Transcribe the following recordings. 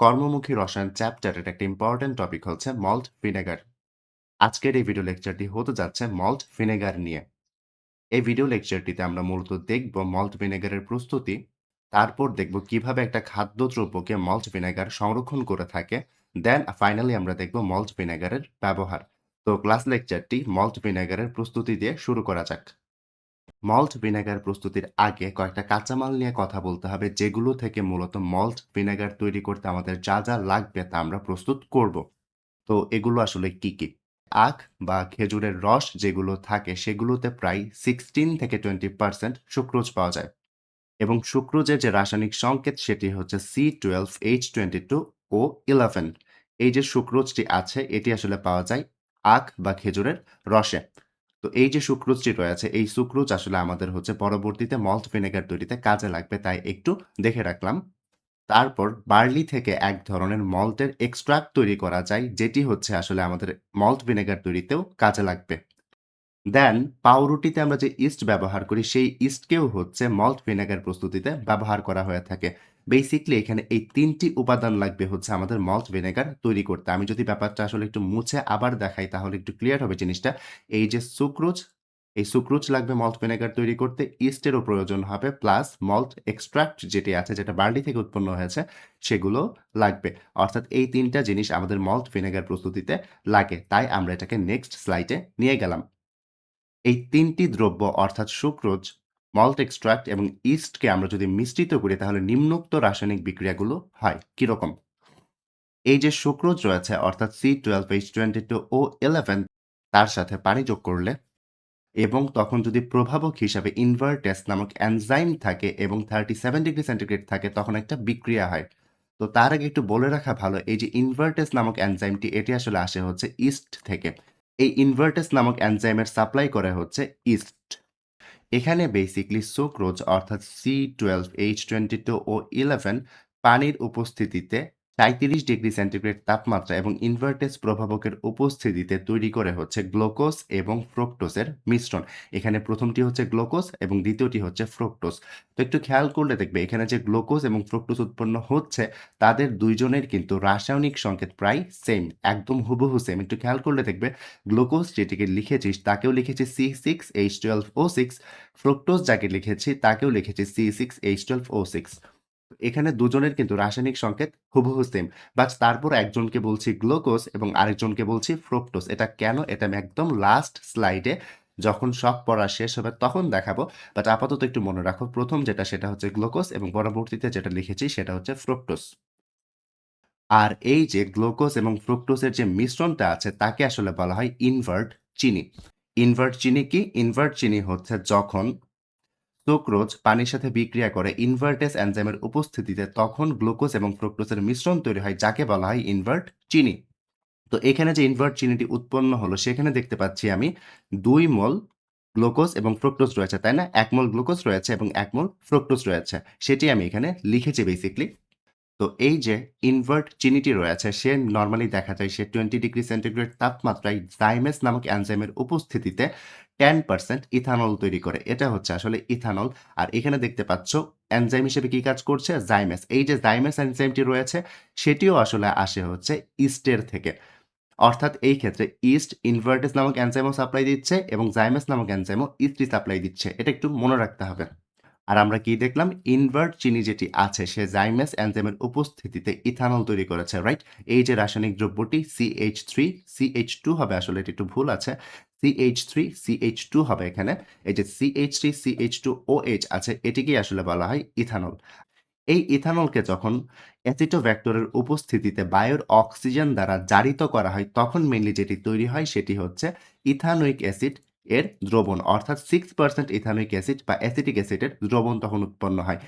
কর্মমুখী রসায়ন চ্যাপ্টারের একটা ইম্পর্টেন্ট টপিক হচ্ছে মল্ট ভিনেগার আজকের এই ভিডিও লেকচারটি হতে যাচ্ছে মল্ট ভিনেগার নিয়ে। এই ভিডিও লেকচারটিতে আমরা মূলত দেখব মল্ট ভিনেগারের প্রস্তুতি, তারপর দেখব কীভাবে একটা খাদ্যদ্রব্যকে মল্ট ভিনেগার সংরক্ষণ করে থাকে দেন ফাইনালি আমরা দেখব মল্ট ভিনেগারের ব্যবহার। তো ক্লাস লেকচারটি মল্ট ভিনেগারের প্রস্তুতি দিয়ে শুরু করা যাক। মল্ট ভিনেগার প্রস্তুতির আগে কয়েকটা কাঁচামাল নিয়ে কথা বলতে হবে, যেগুলো থেকে মূলত মল্ট ভিনেগার তৈরি করতে আমাদের যা যা লাগবে তা আমরা প্রস্তুত করব। তো এগুলো আসলে কি কি? আখ বা খেজুরের রস যেগুলো থাকে সেগুলোতে প্রায় সিক্সটিন থেকে টোয়েন্টি পার্সেন্ট সুক্রোজ পাওয়া যায়। এবং সুক্রোজের যে রাসায়নিক সংকেত সেটি হচ্ছে C twelve H twenty two O eleven এই যে সুক্রোজটি আছে, এটি আসলে পাওয়া যায় আখ বা খেজুরের রসে। তো এই যে সুক্রোজটি রয়েছে, এই সুক্রোজ আসলে আমাদের হচ্ছে পরবর্তীতে মল্ট ভিনেগার তৈরিতে কাজে লাগবে, তাই একটু দেখে রাখলাম। তারপর বার্লি থেকে এক ধরনের মল্টের এক্সট্রাক্ট তৈরি করা যায়, যেটি হচ্ছে আসলে আমাদের মল্ট ভিনেগার তৈরিতেও কাজে লাগবে। দেন পাউরুটিতে আমরা যে ইস্ট ব্যবহার করি, সেই ইস্টকেও হচ্ছে মল্ট ভিনেগার প্রস্তুতিতে ব্যবহার করা হয়ে থাকে। বেসিকলি এখানে এই তিনটি উপাদান লাগবে হচ্ছে আমাদের মল্ট ভিনেগার তৈরি করতে। আমি যদি ব্যাপারটা আসলে একটু মুছে আবার দেখাই, তাহলে একটু ক্লিয়ার হবে জিনিসটা। এই যে সুক্রোজ, এই সুক্রোজ লাগবে মল্ট ভিনেগার তৈরি করতে। ইস্টেরও প্রয়োজন হবে প্লাস মল্ট এক্সট্রাক্ট যেটি আছে, যেটা বার্লি থেকে উৎপন্ন হয়েছে, সেগুলো লাগবে। অর্থাৎ এই তিনটা জিনিস আমাদের মল্ট ভিনেগার প্রস্তুতিতে লাগে। তাই আমরা এটাকে নেক্সট স্লাইডে নিয়ে গেলাম। এই তিনটি দ্রব্য, অর্থাৎ সুক্রোজ মল্ট এক্সট্রাক্ট এবং ইস্টকে আমরা যদি মিশ্রিত করি, তাহলে নিম্নোক্ত রাসায়নিক বিক্রিয়াগুলো হয়। কীরকম? এই যে সুক্রোজ রয়েছে, অর্থাৎ C twelve H twenty two O eleven তার সাথে পানি যোগ করলে এবং তখন যদি প্রভাবক হিসাবে ইনভার্টেস নামক এনজাইম থাকে এবং থার্টি সেভেন ডিগ্রি সেন্টিগ্রেড থাকে, তখন একটা বিক্রিয়া হয়। তো তার আগে একটু বলে রাখা ভালো, এই যে ইনভার্টেস নামক এনজাইমটি এটি আসলে আসে হচ্ছে ইস্ট থেকে। এই ইনভার্টেস নামক এনজাইমের সাপ্লাই করা হচ্ছে ইস্ট এখানে বেসিকলি সুক্রোজ অর্থাৎ C twelve H twenty two O eleven পানির উপস্থিতিতে সাঁত্রিশ ডিগ্রি সেন্টিগ্রেড তাপমাত্রা এবং ইনভার্টেস প্রভাবকের উপস্থিতিতে তৈরি করে হচ্ছে গ্লুকোজ এবং ফ্রুক্টোজের মিশ্রণ। এখানে প্রথমটি হচ্ছে গ্লুকোজ এবং দ্বিতীয়টি হচ্ছে ফ্রুক্টোজ। তো একটু খেয়াল করলে দেখবে এখানে যে গ্লুকোজ এবং ফ্রুক্টোজ উৎপন্ন হচ্ছে, তাদের দুইজনের কিন্তু রাসায়নিক সংকেত প্রায় সেম একদম হুবহু সেম একটু খেয়াল করলে দেখবে গ্লুকোজ যেটিকে লিখেছিস, তাকেও লিখেছি C six H twelve O six fructose যাকে লিখেছি, তাকেও লিখেছি C six H twelve O six এখানে দুজনের কিন্তু রাসায়নিক সংকেত হুবহু সেম বাট তারপর একজনকে বলছি গ্লুকোজ এবং আরেকজনকে বলছি ফ্রুক্টোজ এটা কেন? এটা আমি একদম লাস্ট স্লাইডে যখন সব পড়া শেষ হবে তখন দেখাবো বাট আপাতত একটু মনে রাখো, প্রথম যেটা সেটা হচ্ছে গ্লুকোজ এবং পরবর্তীতে যেটা লিখেছি সেটা হচ্ছে ফ্রুক্টোজ আর এই যে গ্লুকোজ এবং ফ্রুক্টোজের যে মিশ্রণটা আছে, তাকে আসলে বলা হয় ইনভার্ট চিনি। ইনভার্ট চিনি কি? ইনভার্ট চিনি হচ্ছে যখন সুক্রোজ পানির সাথে বিক্রিয়া করে ইনভার্টেস এনজাইমের উপস্থিতিতে তখন গ্লুকোজ এবং ফ্রুক্টোজের মিশ্রণ তৈরি হয়, যাকে বলা হয় ইনভার্ট চিনি। তো এখানে যে ইনভার্ট চিনিটি উৎপন্ন হলো, সেখানে দেখতে পাচ্ছি আমি দুই মল গ্লুকোজ এবং ফ্রুক্টোজ রয়েছে, তাই না? এক মোল গ্লুকোজ রয়েছে এবং এক মোল ফ্রুক্টোজ রয়েছে। সেটি আমি এখানে লিখেছি বেসিকলি তো এই যে ইনভার্ট চিনিটি রয়েছে, সে নর্মালি দেখা যায় সে টোয়েন্টি ডিগ্রি সেন্টিগ্রেড তাপমাত্রায় জাইমেস নামক এনজাইমের উপস্থিতিতে টেন পার্সেন্ট ইথানল তৈরি করে। এটা হচ্ছে আসলে ইথানল আর এখানে দেখতে পাচ্ছ এনজাইম হিসেবে কি কাজ করছে? জাইমেস এই যে জাইমেস এনজাইমটি রয়েছে, সেটিও আসলে আসে হচ্ছে ইস্টের থেকে। অর্থাৎ এই ক্ষেত্রে ইস্ট ইনভার্টেস নামক এনজাইমও সাপ্লাই দিচ্ছে এবং জাইমেস নামক এনজাইমও ইস্টই সাপ্লাই দিচ্ছে। এটা একটু মনে রাখতে হবে। আর আমরা কি দেখলাম? ইনভার্ট চিনি যেটি আছে, সে জাইমেস এনজাইমের উপস্থিতিতে ইথানল তৈরি করেছে রাইট এই যে রাসায়নিক দ্রব্যটি সিএইচ থ্রি সিএইচ টু হবে, আসলে এটি একটু ভুল আছে। সিএইচ থ্রি সিএইচ টু হবে এখানে। এই যে CH three CH two O H আছে, এটিকেই আসলে বলা হয় ইথানল এই ইথানলকে যখন অ্যাসিটোভ্যাক্টরের উপস্থিতিতে বায়ুর অক্সিজেন দ্বারা জারিত করা হয়, তখন মেনলি যেটি তৈরি হয়, সেটি হচ্ছে ইথানোইক অ্যাসিড এর দ্রবণ, অর্থাৎ সিক্স পার্সেন্ট ইথানোইক অ্যাসিড বা অ্যাসিটিক অ্যাসিডের দ্রবণ তখন উৎপন্ন হয়।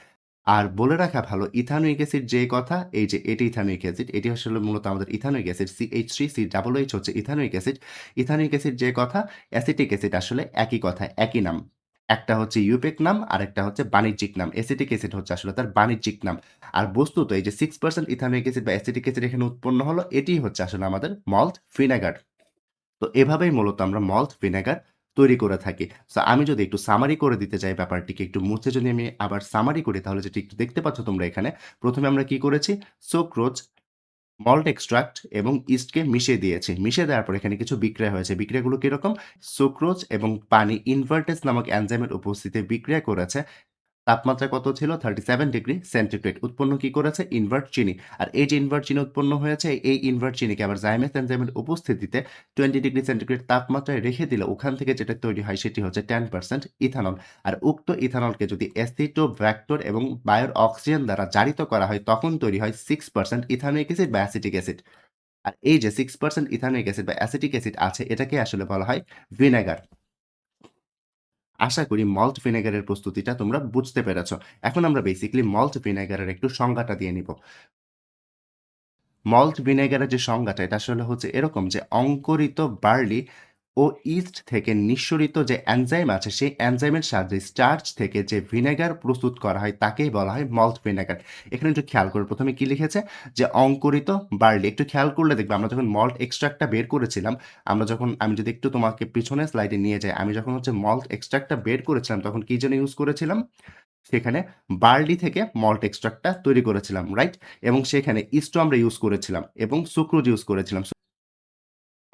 আর বলে রাখা ভালো ইথানোইক অ্যাসিড যে কথা, এই যে এটি ইথানোইক অ্যাসিড এটি আসলে মূলত আমাদের ethanoic acid C H three C double H হচ্ছে ইথানোইক অ্যাসিড ইথানোইক অ্যাসিড যে কথা অ্যাসিটিক অ্যাসিড আসলে একই কথা, একই নাম। একটা হচ্ছে ইউপেক নাম আর একটা হচ্ছে বাণিজ্যিক নাম। অ্যাসিটিক অ্যাসিড হচ্ছে আসলে তার বাণিজ্যিক নাম। আর বস্তুত এই যে সিক্স পার্সেন্ট ইথানোইক অ্যাসিড বা অ্যাসিটিক অ্যাসিড এখানে উৎপন্ন হলো এটি হচ্ছে আসলে আমাদের মল্ট ভিনেগার তো এভাবেই মূলত আমরা মল্ট ভিনেগার তৈরি করে থাকি সো আমি যদি একটু সামারি করে দিতে চাই ব্যাপারটিকে, একটু মুছে যদি আমি আবার সামারি করি, তাহলে যেটি একটু দেখতে পাচ্ছ তোমরা এখানে, প্রথমে আমরা কি করেছি সোক্রোজ মল্ট এক্সট্রাক্ট এবং ইস্টকে মিশিয়ে দিয়েছি। মিশিয়ে দেওয়ার পর এখানে কিছু বিক্রিয়া হয়েছে। বিক্রিয়াগুলো কীরকম সুক্রোজ এবং পানি ইনভার্টেস নামক অ্যানজাইমের উপস্থিতিতে বিক্রিয়া করেছে। তাপমাত্রা কত ছিল? 37 ডিগ্রি সেন্টিগ্রেড। উৎপন্ন কি করেছে? ইনভার্ট চিনি। আর এই যে ইনভার্ট চিনি উৎপন্ন হয়েছে, এই ইনভার্ট চিনিকে আবার জাইমেস এনজাইমের উপস্থিতিতে 20 ডিগ্রি সেন্টিগ্রেড তাপমাত্রায় রেখে দিলে ওখান থেকে যেটা তৈরি হয় সেটি হচ্ছে 10% ইথানল। আর উক্ত ইথানলকে যদি অ্যাসিটোব্যাক্টর এবং বায়োর অক্সিজেন দ্বারা জারিত করা হয় তখন তৈরি হয় 6% ইথানোয়িক অ্যাসিড বা অ্যাসিটিক অ্যাসিড। আর এই যে 6% ইথানোয়িক অ্যাসিড বা অ্যাসিটিক অ্যাসিড আছে এটাকে আসলে বলা হয় ভিনেগার। আশা করি মল্ট ভিনেগারের প্রস্তুতিটা তোমরা বুঝতে পেরেছ। এখন আমরা বেসিক্যালি মল্ট ভিনেগারের একটু সংজ্ঞাটা দিয়ে নিব। মল্ট ভিনেগারের যে সংজ্ঞাটা, এটা আসলে হচ্ছে এরকম যে অঙ্করিত বার্লি ও ইস্ট থেকে নিঃসরিত যে এনজাইম আছে সেই এনজাইমের সাহায্যে স্টার্চ থেকে যে ভিনেগার প্রস্তুত করা হয় তাকেই বলা হয় মল্ট ভিনেগার। এখানে একটু খেয়াল করে প্রথমে কি লিখেছে? যে অঙ্কুরিত বার্লি। একটু খেয়াল করলে দেখবে আমরা যখন মল্ট এক্সট্রাক্টটা বের করেছিলাম, আমরা যখন আমি যদি একটু তোমাকে পিছনে স্লাইডে নিয়ে যাই, আমি যখন হচ্ছে মল্ট এক্সট্রাক্টটা বের করেছিলাম তখন কি যেন ইউজ করেছিলাম? সেখানে বার্লি থেকে মল্ট এক্সট্রাক্টটা তৈরি করেছিলাম, রাইট? এবং সেখানে ইস্টও আমরা ইউজ করেছিলাম এবং সুক্রোজ ইউজ করেছিলাম।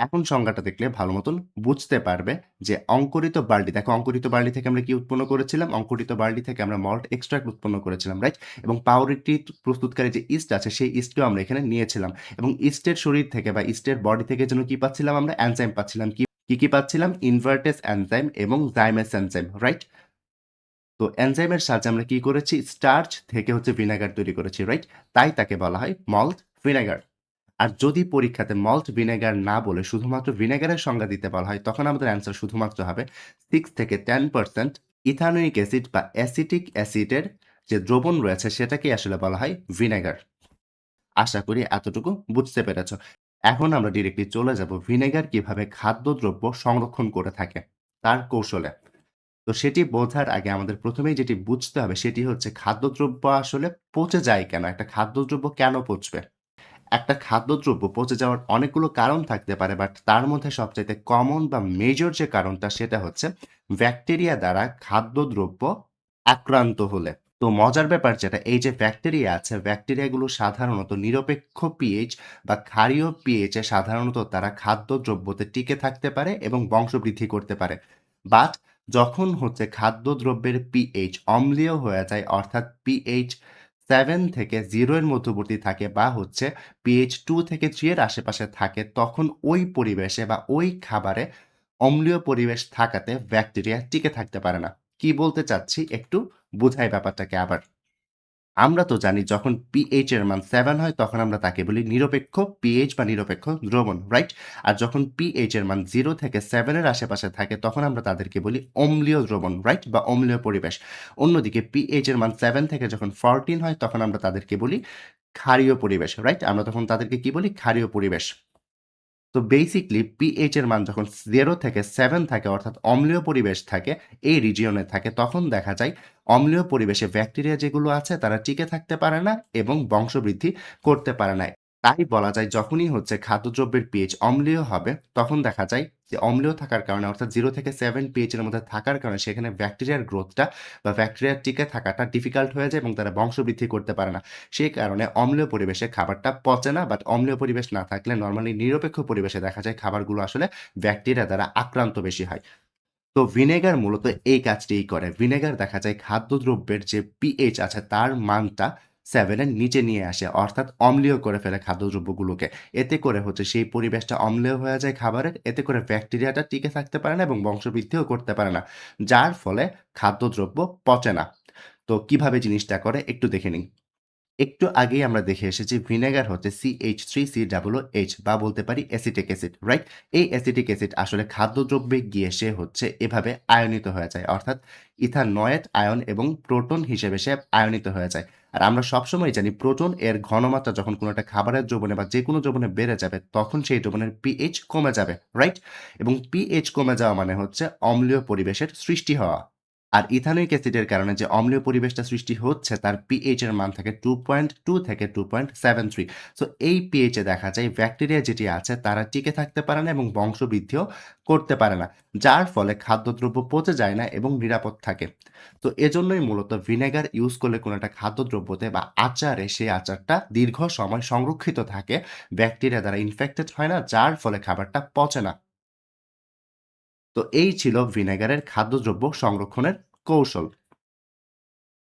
এখন সংজ্ঞাটা দেখলে ভালো মতন বুঝতে পারবে যে অঙ্কুরিত বার্লি দেখো অঙ্কুরিত বার্লি থেকে আমরা কি উৎপন্ন করেছিলাম? অঙ্কুরিত বার্লি থেকে আমরা মল্ট এক্সট্রাক্ট উৎপন্ন করেছিলাম, রাইট? এবং পাউরুটি প্রস্তুতকারী যে ইস্ট আছে সেই ইস্টকেও আমরা এখানে নিয়েছিলাম এবং ইস্টের শরীর থেকে বা ইস্টের বডি থেকে যেন কি পাচ্ছিলাম আমরা? এনজাইম পাচ্ছিলাম। কি, কি, কি পাচ্ছিলাম? ইনভার্টেস এনজাইম এবং জাইমেস এনজাইম, রাইট? তো এনজাইমের সাহায্যে আমরা কি করেছি? স্টার্চ থেকে হচ্ছে ভিনেগার তৈরি করেছি, রাইট? তাই তাকে বলা হয় মল্ট ভিনেগার। আর যদি পরীক্ষাতে মল্ট ভিনেগার না বলে শুধুমাত্র ভিনেগারের সংজ্ঞা দিতে বলা হয়, তখন আমাদের অ্যান্সার শুধুমাত্র হবে সিক্স থেকে 10% ইথানোয়িক অ্যাসিড বা অ্যাসিটিক অ্যাসিডের যে দ্রবণ রয়েছে, সেটাকেই আসলে বলা হয় ভিনেগার। আশা করি এতটুকু বুঝতে পেরেছ। এখন আমরা ডিরেক্টলি চলে যাব ভিনেগার কীভাবে খাদ্যদ্রব্য সংরক্ষণ করে থাকে তার কৌশলে। তো সেটি বোঝার আগে আমাদের প্রথমেই যেটি বুঝতে হবে, সেটি হচ্ছে খাদ্যদ্রব্য আসলে পচে যায় কেন? একটা খাদ্যদ্রব্য কেন পচবে? একটা খাদ্যদ্রব্য পচে যাওয়ার অনেকগুলো কারণ থাকতে পারে বাট তার মধ্যে সবচাইতে কমন বা মেজর যে কারণটা সেটা হচ্ছে ব্যাকটেরিয়া দ্বারা খাদ্যদ্রব্য আক্রান্ত হলে। তো মজার ব্যাপার যেটা, এই যে ব্যাকটেরিয়া আছে ব্যাকটেরিয়াগুলো সাধারণত নিরপেক্ষ পিএইচ বা ক্ষারীয় পিএইচে সাধারণত তারা খাদ্যদ্রব্যতে টিকে থাকতে পারে এবং বংশবৃদ্ধি করতে পারে। বাট যখন হচ্ছে খাদ্যদ্রব্যের পিএইচ অম্লীয় হয়ে যায়, অর্থাৎ পিএইচ 7 থেকে জিরো এর মধ্যবর্তী থাকে বা হচ্ছে পিএইচ টু থেকে থ্রি এর আশেপাশে থাকে, তখন ওই পরিবেশে বা ওই খাবারে অম্লীয় পরিবেশ থাকাতে ব্যাকটেরিয়া টিকে থাকতে পারে না। কি বলতে চাচ্ছি একটু বুঝাই ব্যাপারটাকে আবার। আমরা তো জানি যখন পিএইচ এর মান সেভেন হয় তখন আমরা তাকে বলি নিরপেক্ষ পিএইচ বা নিরপেক্ষ দ্রবণ, রাইট? আর যখন পিএইচ এর মান জিরো থেকে 7 এর আশেপাশে থাকে তখন আমরা তাদেরকে বলি অম্লীয় দ্রবণ, রাইট? বা অম্লীয় পরিবেশ। অন্যদিকে পিএইচ এর মান সেভেন থেকে যখন 14 হয় তখন আমরা তাদেরকে বলি ক্ষারীয় পরিবেশ, রাইট? আমরা তখন তাদেরকে কি বলি? ক্ষারীয় পরিবেশ। তো বেসিকলি পিএইচ এর মান যখন জিরো থেকে সেভেন থাকে অর্থাৎ অম্লীয় পরিবেশ থাকে, এই রিজিয়নে থাকে তখন দেখা যায় অম্লীয় পরিবেশে ব্যাকটেরিয়া যেগুলো আছে তারা টিকে থাকতে পারে না এবং বংশবৃদ্ধি করতে পারে না। তাই বলা যায় যখনই হচ্ছে খাদ্যদ্রব্যের পিএইচ অম্লীয় হবে, তখন দেখা যায় যে অম্লীয় থাকার কারণে, অর্থাৎ জিরো থেকে 7 পিএইচ এর মধ্যে থাকার কারণে সেখানে ব্যাকটেরিয়ার গ্রোথটা বা ব্যাকটেরিয়ার টিকে থাকাটা ডিফিকাল্ট হয়ে যায় এবং তারা বংশবৃদ্ধি করতে পারে না। সেই কারণে অম্লীয় পরিবেশে খাবারটা পচে না বাট অম্লীয় পরিবেশ না থাকলে নর্মালি নিরপেক্ষ পরিবেশে দেখা যায় খাবারগুলো আসলে ব্যাকটেরিয়া দ্বারা আক্রান্ত বেশি হয়। তো ভিনেগার মূলত এই কাজটিই করে। ভিনেগার দেখা যায় খাদ্যদ্রব্যের যে পিএইচ আছে তার মানটা 7 এর নিচে নিয়ে আসে অর্থাৎ অম্লীয় করে ফেলে খাদ্যদ্রব্যগুলোকে। এতে করে হচ্ছে সেই পরিবেশটা অম্লীয় হয়ে যায় খাবারের। এতে করে ব্যাকটেরিয়াটা টিকে থাকতে পারে না এবং বংশবৃদ্ধিও করতে পারে না। যার ফলে খাদ্যদ্রব্য পচে না। তো কীভাবে জিনিসটা করে একটু দেখে নিই। একটু আগেই আমরা দেখে এসেছি ভিনেগার হচ্ছে C H three C double O H বা বলতে পারি অ্যাসিটিক অ্যাসিড, রাইট? এই অ্যাসিটিক অ্যাসিড আসলে খাদ্যদ্রব্যে গিয়ে সে হচ্ছে এভাবে আয়নিত হয়ে যায়। অর্থাৎ ইথানয়েড আয়ন এবং প্রোটন হিসেবে সে আয়নিত হয়ে যায়। আর আমরা সবসময় জানি প্রোটন এর ঘনমাত্রা যখন কোনো একটা খাবারের দ্রবণে বা যে কোনো যৌবনে বেড়ে যাবে তখন সেই দ্রবণের পিএইচ কমে যাবে, রাইট? এবং পিএইচ কমে যাওয়া মানে হচ্ছে অম্লীয় পরিবেশের সৃষ্টি হওয়া। আর ইথানোয়িক অ্যাসিডের কারণে যে অম্লীয় পরিবেশটা সৃষ্টি হচ্ছে, তার পিএইচ এর মান থাকে 2.2 থেকে 2.73 সো এই পিএইচ দেখা যায় ব্যাকটেরিয়া যেটি আছে, তারা টিকে থাকতে পারে না এবং বংশবৃদ্ধিও করতে পারে না, যার ফলে খাদ্যদ্রব্য পচে যায় না এবং নিরাপদ থাকে। তো, এজন্যই মূলত ভিনেগার ইউজ করলে কোনো একটা খাদ্যদ্রব্যতে বা আচারে সেই আচারটা দীর্ঘ সময় সংরক্ষিত থাকে। ব্যাকটেরিয়া দ্বারা ইনফেক্টেড হয় না, যার ফলে খাবারটা পচে না। তো এই ছিল ভিনেগারের খাদ্যদ্রব্য সংরক্ষণের কৌশল।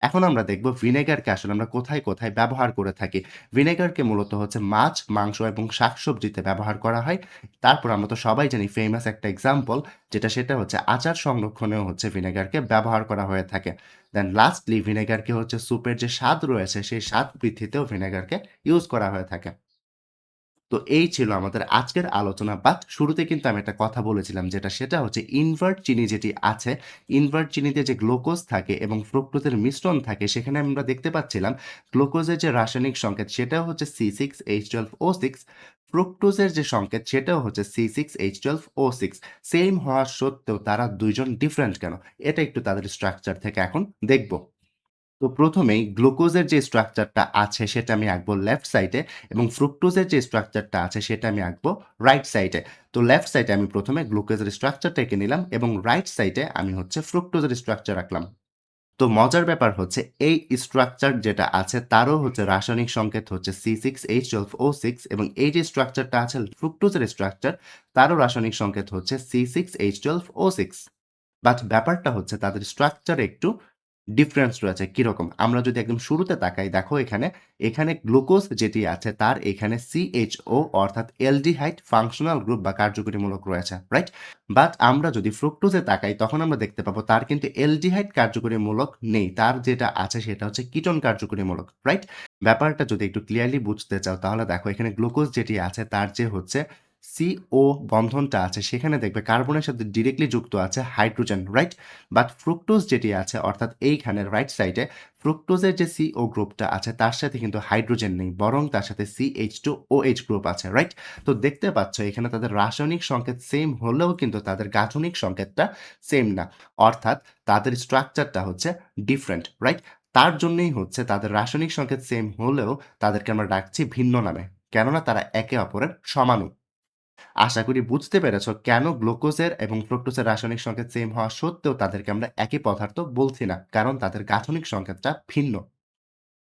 এখন আমরা দেখব ভিনেগারকে আসলে আমরা কোথায়, কোথায় ব্যবহার করে থাকি। ভিনেগারকে মূলত হচ্ছে মাছ, মাংস এবং শাকসবজিতে ব্যবহার করা হয়। তারপর আমরা তো সবাই জানি ফেমাস একটা এক্সাম্পল যেটা সেটা হচ্ছে আচার সংরক্ষণেও হচ্ছে ভিনেগারকে ব্যবহার করা হয়ে থাকে। দেন লাস্টলি ভিনেগারকে হচ্ছে স্যুপের যে স্বাদ রয়েছে সেই স্বাদ বৃদ্ধিতেও ভিনেগারকে ইউজ করা হয়ে থাকে। তো এই ছিল আমাদের আজকের আলোচনা। বাট শুরুতে কিন্তু আমি একটা কথা বলেছিলাম যেটা সেটা হচ্ছে ইনভার্ট চিনি যেটি আছে, ইনভার্ট চিনিতে যে গ্লুকোজ থাকে এবং ফ্রুক্টোজের মিশ্রণ থাকে সেখানে আমরা দেখতে পাচ্ছিলাম গ্লুকোজের যে রাসায়নিক সংকেত সেটাও হচ্ছে C6H12O6 ফ্রুক্টোজের যে সংকেত সেটাও হচ্ছে C6H12O6 সেম হওয়া সত্ত্বেও তারা দুইজন ডিফারেন্ট কেন? এটা একটু তাদের স্ট্রাকচার থেকে এখন দেখব। তো প্রথমেই গ্লুকোজের যে স্ট্রাকচারটা আছে সেটা আমি আঁকবো লেফট সাইডে এবং ফ্রুক্টোজের যে স্ট্রাকচারটা আছে সেটা আমি আঁকবো রাইট সাইডে। তো লেফট সাইডে আমি প্রথমে গ্লুকোজের স্ট্রাকচারটা এঁকে নিলাম এবং রাইট সাইডে আমি হচ্ছে ফ্রুক্টোজের স্ট্রাকচার আঁকলাম। তো মজার ব্যাপার হচ্ছে এই স্ট্রাকচার যেটা আছে তারও হচ্ছে রাসায়নিক সংকেত হচ্ছে C6H12O6 এবং এই যে স্ট্রাকচারটা আছে ফ্রুক্টোজের স্ট্রাকচার তারও রাসায়নিক সংকেত হচ্ছে C6H12O6 বাট ব্যাপারটা হচ্ছে তাদের স্ট্রাকচার একটু ডিফারেন্স রয়েছে কীরকম? আমরা যদি একদম শুরুতে তাকাই দেখো এখানে, এখানে গ্লুকোজ যেটি আছে তার এখানে CHO অর্থাৎ অ্যালডিহাইড ফাংশনাল গ্রুপ বা কার্যকরীমূলক রয়েছে, রাইট? বাট আমরা যদি ফ্রুক্টোজে তাকাই তখন আমরা দেখতে পাবো তার কিন্তু অ্যালডিহাইড কার্যকরীমূলক নেই। তার যেটা আছে সেটা হচ্ছে কিটোন কার্যকরীমূলক, রাইট? ব্যাপারটা যদি একটু ক্লিয়ারলি বুঝতে চাও তাহলে দেখো এখানে গ্লুকোজ যেটি আছে তার যে হচ্ছে CO বন্ধনটা আছে সেখানে দেখবে কার্বনের সাথে ডিরেক্টলি যুক্ত আছে হাইড্রোজেন, রাইট? বাট ফ্রুক্টোজ যেটি আছে অর্থাৎ এইখানে রাইট সাইডে ফ্রুক্টোজের যে CO গ্রুপটা আছে তার সাথে কিন্তু হাইড্রোজেন নেই বরং তার সাথে C H two O H group আছে, রাইট? তো দেখতে পাচ্ছ এখানে তাদের রাসায়নিক সংকেত সেম হলেও কিন্তু তাদের গাঠনিক সংকেতটা সেম না। অর্থাৎ তাদের স্ট্রাকচারটা হচ্ছে ডিফারেন্ট, রাইট? তার জন্যই হচ্ছে তাদের রাসায়নিক সংকেত সেম হলেও তাদেরকে আমরা ডাকছি ভিন্ন নামে। কেননা তারা একে অপরের সমাণু। আশা করি বুঝতে পেরেছ কেন গ্লুকোজের এবং ফ্রুক্টোজের রাসায়নিক সংকেত সেম হওয়া সত্ত্বেও তাদেরকে আমরা একই পদার্থ বলছি না। কারণ তাদের গাঠনিক সংকেতটা ভিন্ন।